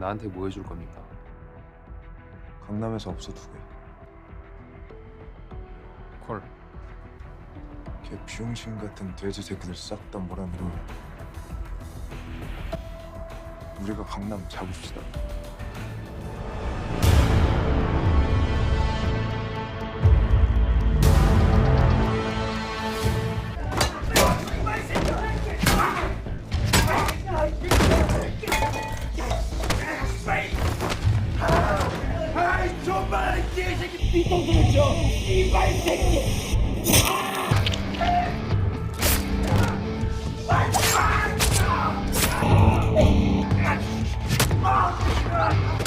나한테 뭐 해줄 겁니까? 강남에서 없어두게. 콜. 걔 비용신 같은 돼지 새끼들 싹 다 몰아내고 우리가 강남 잡읍시다. Dito diretso! Ibalik niyo! Ah!